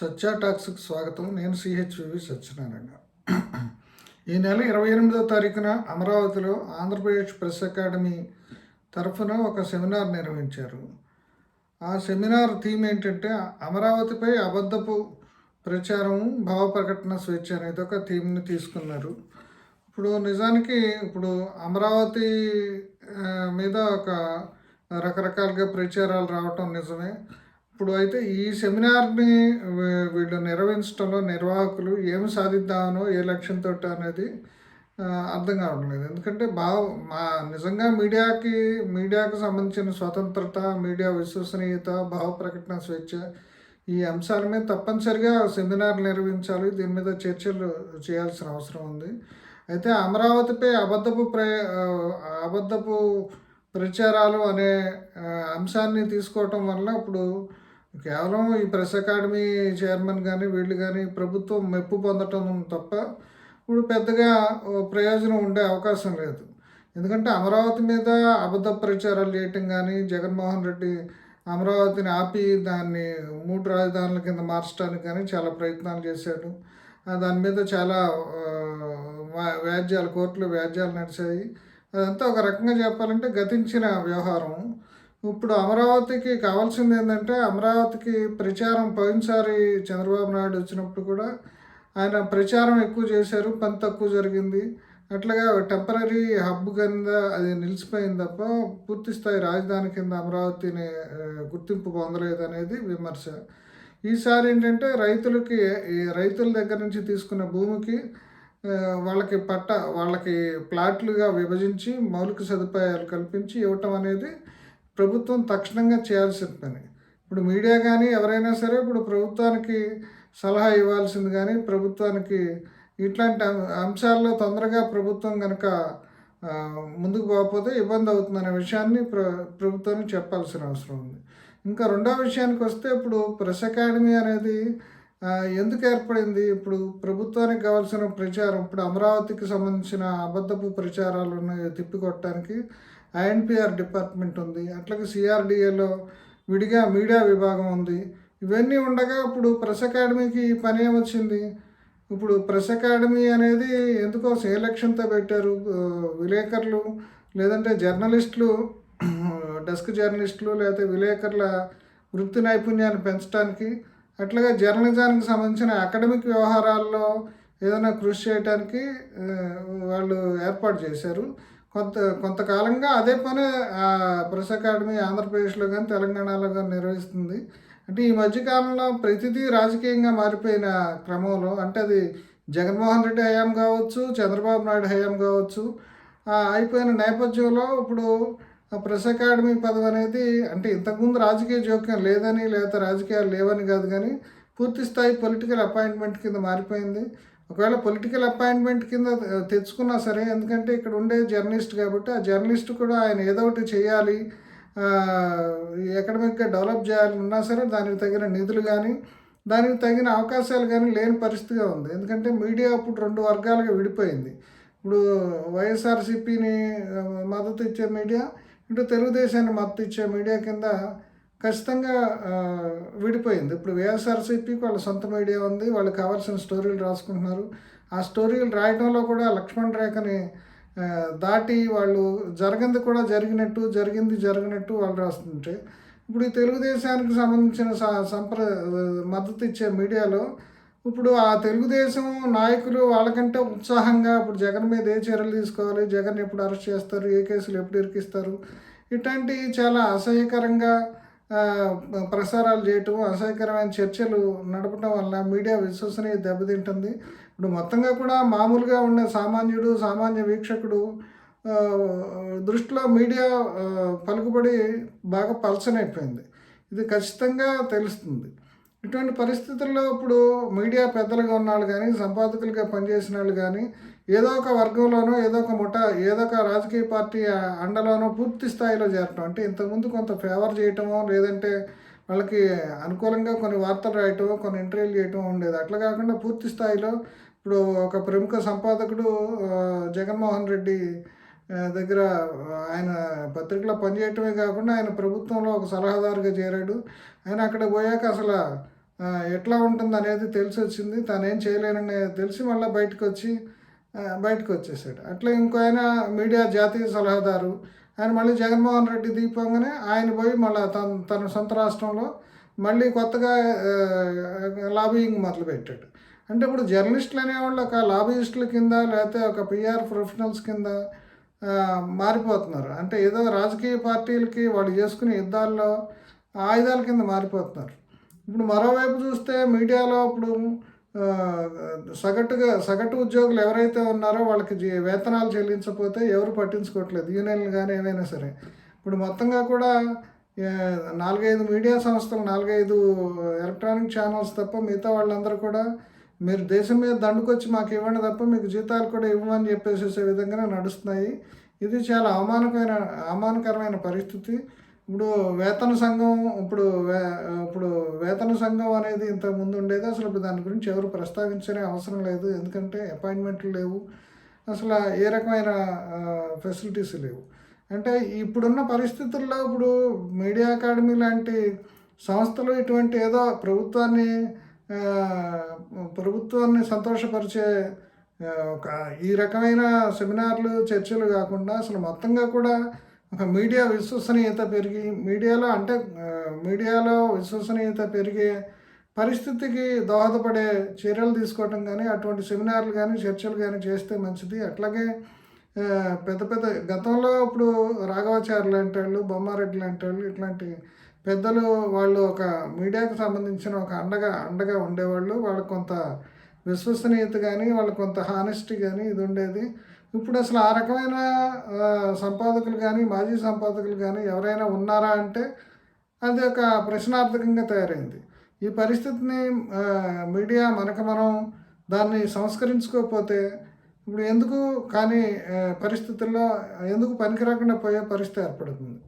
సత్య టాక్స్కి స్వాగతం. నేను సిహెచ్వి సత్యనారాయణ. ఈ నెల ఇరవై ఎనిమిదో తారీఖున అమరావతిలో ఆంధ్రప్రదేశ్ ప్రెస్ అకాడమీ తరఫున ఒక సెమినార్ నిర్వహించారు. ఆ సెమినార్ థీమ్ ఏంటంటే అమరావతిపై అబద్ధపు ప్రచారం భావ ప్రకటన స్వేచ్ఛ అనేది ఒక థీమ్ని తీసుకున్నారు. ఇప్పుడు నిజానికి ఇప్పుడు అమరావతి మీద ఒక రకరకాలుగా ప్రచారాలు రావటం నిజమే. ఇప్పుడు అయితే ఈ సెమినార్ని వీళ్ళు నిర్వహించడంలో నిర్వాహకులు ఏమి సాధిద్దామనో ఏ లక్ష్యంతో అనేది అర్థం కావడం లేదు. ఎందుకంటే భావ మా నిజంగా మీడియాకి మీడియాకు సంబంధించిన స్వతంత్రత మీడియా విశ్వసనీయత భావ ప్రకటన స్వేచ్ఛ ఈ అంశాల మీద తప్పనిసరిగా సెమినార్ నిర్వహించాలి. దీని మీద చర్చలు చేయాల్సిన అవసరం ఉంది. అయితే అమరావతిపై అబద్ధపు ప్ర అబద్ధపు ప్రచారాలు అనే అంశాన్ని తీసుకోవటం వల్ల ఇప్పుడు కేవలం ఈ ప్రెస్ అకాడమీ చైర్మన్ కానీ వీళ్ళు కానీ ప్రభుత్వం మెప్పు పొందటం తప్ప ఇప్పుడు పెద్దగా ఓ ప్రయోజనం ఉండే అవకాశం లేదు. ఎందుకంటే అమరావతి మీద అబద్ధ ప్రచారాలు చేయటం కానీ జగన్మోహన్ రెడ్డి అమరావతిని ఆపి దాన్ని మూడు రాజధానుల కింద మార్చడానికి కానీ చాలా ప్రయత్నాలు చేశాడు. దాని మీద చాలా వ్యాజ్యాలు కోర్టులో వ్యాజ్యాలు నడిచాయి. అదంతా ఒక రకంగా చెప్పాలంటే గతించిన వ్యవహారం. ఇప్పుడు అమరావతికి కావాల్సింది ఏంటంటే అమరావతికి ప్రచారం పోయినసారి చంద్రబాబు నాయుడు వచ్చినప్పుడు కూడా ఆయన ప్రచారం ఎక్కువ చేశారు పని తక్కువ జరిగింది. అట్లాగా టెంపరీ హబ్ కింద అది నిలిచిపోయింది తప్ప పూర్తి స్థాయి రాజధాని కింద అమరావతిని గుర్తింపు పొందలేదు అనేది విమర్శ. ఈసారి ఏంటంటే రైతులకి ఈ రైతుల దగ్గర నుంచి తీసుకున్న భూమికి వాళ్ళకి పట్ట వాళ్ళకి ప్లాట్లుగా విభజించి మౌలిక సదుపాయాలు కల్పించి ఇవ్వటం అనేది ప్రభుత్వం తక్షణంగా చేయాల్సిన పని. ఇప్పుడు మీడియా కానీ ఎవరైనా సరే ఇప్పుడు ప్రభుత్వానికి సలహా ఇవ్వాల్సింది కానీ ప్రభుత్వానికి ఇట్లాంటి అం- అంశాల్లో తొందరగా ప్రభుత్వం కనుక ముందుకు పోకపోతే ఇబ్బంది అవుతుందనే విషయాన్ని ప్ర ప్రభుత్వానికి చెప్పాల్సిన అవసరం ఉంది. ఇంకా రెండో విషయానికి వస్తే ఇప్పుడు ప్రెస్ అకాడమీ అనేది ఎందుకు ఏర్పడింది? ఇప్పుడు ప్రభుత్వానికి కావాల్సిన ప్రచారం ఇప్పుడు అమరావతికి సంబంధించిన అబద్ధపు ప్రచారాలను తిప్పికొట్టడానికి ఐఎన్పిఆర్ డిపార్ట్మెంట్ ఉంది. అట్లాగే సిఆర్డిఏలో విడిగా మీడియా విభాగం ఉంది. ఇవన్నీ ఉండగా ఇప్పుడు ప్రెస్ అకాడమీకి పని ఏమొచ్చింది? ఇప్పుడు ప్రెస్ అకాడమీ అనేది ఎందుకోసం ఏ లక్ష్యంతో పెట్టారు విలేకరులు లేదంటే జర్నలిస్టులు డెస్క్ జర్నలిస్టులు లేకపోతే విలేకరుల వృత్తి నైపుణ్యాన్ని పెంచడానికి అట్లాగే జర్నలిజానికి సంబంధించిన అకాడమిక్ వ్యవహారాల్లో ఏదైనా కృషి చేయడానికి వాళ్ళు ఏర్పాటు చేశారు. కొంత కొంతకాలంగా అదే పని ప్రెస్ అకాడమీ ఆంధ్రప్రదేశ్లో కానీ తెలంగాణలో కానీ నిర్వహిస్తుంది. అంటే ఈ మధ్యకాలంలో ప్రతిదీ రాజకీయంగా మారిపోయిన క్రమంలో అంటే అది జగన్మోహన్ రెడ్డి హయాం కావచ్చు చంద్రబాబు నాయుడు హయాం కావచ్చు అయిపోయిన నేపథ్యంలో ఇప్పుడు ఆ ప్రెస్ అకాడమీ పదవి అనేది అంటే ఇంతకుముందు రాజకీయ జోక్యం లేదని లేకపోతే రాజకీయాలు లేవని కాదు కానీ పూర్తి స్థాయి పొలిటికల్ అపాయింట్మెంట్ కింద మారిపోయింది. ఒకవేళ పొలిటికల్ అపాయింట్మెంట్ కింద తెచ్చుకున్నా సరే ఎందుకంటే ఇక్కడ ఉండే జర్నలిస్ట్ కాబట్టి ఆ జర్నలిస్ట్ కూడా ఆయన ఏదో ఒకటి చేయాలి ఎకడమిక్గా డెవలప్ చేయాలి ఉన్నా సరే దానికి తగిన నిధులు కానీ దానికి తగిన అవకాశాలు కానీ లేని పరిస్థితిగా ఉంది. ఎందుకంటే మీడియా అప్పుడు రెండు వర్గాలుగా విడిపోయింది. ఇప్పుడు వైఎస్ఆర్సీపీని మద్దతు ఇచ్చే మీడియా ఇటు తెలుగుదేశాన్ని మద్దతు ఇచ్చే మీడియా కింద ఖచ్చితంగా విడిపోయింది. ఇప్పుడు వైఎస్ఆర్సీపీకి వాళ్ళ సొంత మీడియా ఉంది వాళ్ళకి కావాల్సిన స్టోరీలు రాసుకుంటున్నారు. ఆ స్టోరీలు రాయడంలో కూడా లక్ష్మణ్ రేఖని దాటి వాళ్ళు జరిగింది కూడా జరిగినట్టు జరిగింది జరిగినట్టు వాళ్ళు రాస్తుంటే ఇప్పుడు ఈ తెలుగుదేశానికి సంబంధించిన సంప్ర మద్దతు ఇచ్చే మీడియాలో ఇప్పుడు ఆ తెలుగుదేశం నాయకులు వాళ్ళకంటే ఉత్సాహంగా ఇప్పుడు జగన్ మీద ఏ చర్యలు తీసుకోవాలి? జగన్ ఎప్పుడు అరెస్ట్ చేస్తారు? ఏ కేసులు ఎప్పుడు ఇరికిస్తారు? ఇట్లాంటి చాలా అసహ్యకరంగా ప్రసారాలు చేయటం అసహ్యకరమైన చర్చలు నడపడం వల్ల మీడియా విశ్వసనీయత దెబ్బతింటుంది. ఇప్పుడు మొత్తంగా కూడా మామూలుగా ఉన్న సామాన్యుడు సామాన్య వీక్షకుడు దృష్టిలో మీడియా పలుకుబడి బాగా పలచనైపోయింది. ఇది ఖచ్చితంగా తెలుస్తుంది. ఇటువంటి పరిస్థితుల్లో ఇప్పుడు మీడియా పెద్దలుగా ఉన్న వాళ్ళు కానీ సంపాదకులుగా పనిచేసిన వాళ్ళు కానీ ఏదో ఒక వర్గంలోనో ఏదో ఒక ముఠ ఏదో ఒక రాజకీయ పార్టీ అండలోనో పూర్తి స్థాయిలో చేరటం. అంటే ఇంతకుముందు కొంత ఫేవర్ చేయటమో లేదంటే వాళ్ళకి అనుకూలంగా కొన్ని వార్తలు రాయటం కొన్ని ఇంటర్వ్యూలు చేయటం ఉండేది. అట్లా కాకుండా పూర్తి స్థాయిలో ఇప్పుడు ఒక ప్రముఖ సంపాదకుడు జగన్మోహన్ రెడ్డి దగ్గర ఆయన పత్రికలో పనిచేయటమే కాకుండా ఆయన ప్రభుత్వంలో ఒక సలహాదారుగా చేరాడు. ఆయన అక్కడ పోయాక అసలు ఎట్లా ఉంటుంది అనేది తెలిసి వచ్చింది తను ఏం చేయలేనని తెలిసి మళ్ళీ బయటకు వచ్చి బయటకు వచ్చేసాడు. అట్లా ఇంకో ఆయన మీడియా జాతీయ సలహాదారు. ఆయన మళ్ళీ జగన్మోహన్ రెడ్డి దీపంగానే ఆయన పోయి మళ్ళీ తన తన సొంత రాష్ట్రంలో మళ్ళీ కొత్తగా లాబింగ్ మొదలుపెట్టాడు అంటే ఇప్పుడు జర్నలిస్టులు అనేవాళ్ళు ఒక లాబియిస్టుల కింద లేకపోతే ఒక పిఆర్ ప్రొఫెషనల్స్ కింద మారిపోతున్నారు. అంటే ఏదో రాజకీయ పార్టీలకి వాళ్ళు చేసుకునే యుద్ధాల్లో ఆయుధాల కింద మారిపోతున్నారు. ఇప్పుడు మరోవైపు చూస్తే మీడియాలో ఇప్పుడు సగటుగా సగటు ఉద్యోగులు ఎవరైతే ఉన్నారో వాళ్ళకి వేతనాలు చెల్లించకపోతే ఎవరు పట్టించుకోవట్లేదు. యూనియన్లు కానీ ఏమైనా సరే. ఇప్పుడు మొత్తంగా కూడా నాలుగైదు మీడియా సంస్థలు నాలుగైదు ఎలక్ట్రానిక్ ఛానల్స్ తప్ప మిగతా వాళ్ళందరూ కూడా మీరు దేశం మీద దండుకొచ్చి మాకు ఇవ్వండి తప్ప మీకు జీతాలు కూడా ఇవ్వమని చెప్పేసేసే విధంగానే నడుస్తున్నాయి. ఇది చాలా అవమానకమైన అవమానకరమైన పరిస్థితి. ఇప్పుడు వేతన సంఘం ఇప్పుడు వే ఇప్పుడు వేతన సంఘం అనేది ఇంత ముందు ఉండేది. అసలు దాని గురించి ఎవరు ప్రస్తావించనే అవసరం లేదు. ఎందుకంటే అపాయింట్మెంట్లు లేవు. అసలు ఏ రకమైన ఫెసిలిటీస్ లేవు. అంటే ఇప్పుడున్న పరిస్థితుల్లో ఇప్పుడు మీడియా అకాడమీ లాంటి సంస్థలు ఇటువంటి ఏదో ప్రభుత్వాన్ని ప్రభుత్వాన్ని సంతోషపరిచే ఒక ఈ రకమైన సెమినార్లు చర్చలు కాకుండా అసలు మొత్తంగా కూడా ఒక మీడియా విశ్వసనీయత పెరిగి మీడియాలో అంటే మీడియాలో విశ్వసనీయత పెరిగే పరిస్థితికి దోహదపడే చర్యలు తీసుకోవటం కానీ అటువంటి సెమినార్లు కానీ చర్చలు కానీ చేస్తే మంచిది. అట్లాగే పెద్ద పెద్ద గతంలో ఇప్పుడు రాఘవాచార్య లాంటి వాళ్ళు బొమ్మారెడ్డి లాంటి వాళ్ళు ఇట్లాంటి పెద్దలు వాళ్ళు ఒక మీడియాకు సంబంధించిన ఒక అండగా అండగా ఉండేవాళ్ళు. వాళ్ళకు కొంత విశ్వసనీయత కానీ వాళ్ళకు కొంత హానెస్టీ కానీ ఇది ఉండేది. ఇప్పుడు అసలు ఆ రకమైన సంపాదకులు కానీ మాజీ సంపాదకులు కానీ ఎవరైనా ఉన్నారా అంటే అది ఒక ప్రశ్నార్థకంగా తయారైంది. ఈ పరిస్థితిని మీడియా మనకు మనం దాన్ని సంస్కరించుకోకపోతే ఇప్పుడు ఎందుకు కానీ పరిస్థితుల్లో ఎందుకు పనికి రాకుండా పోయే పరిస్థితి ఏర్పడుతుంది?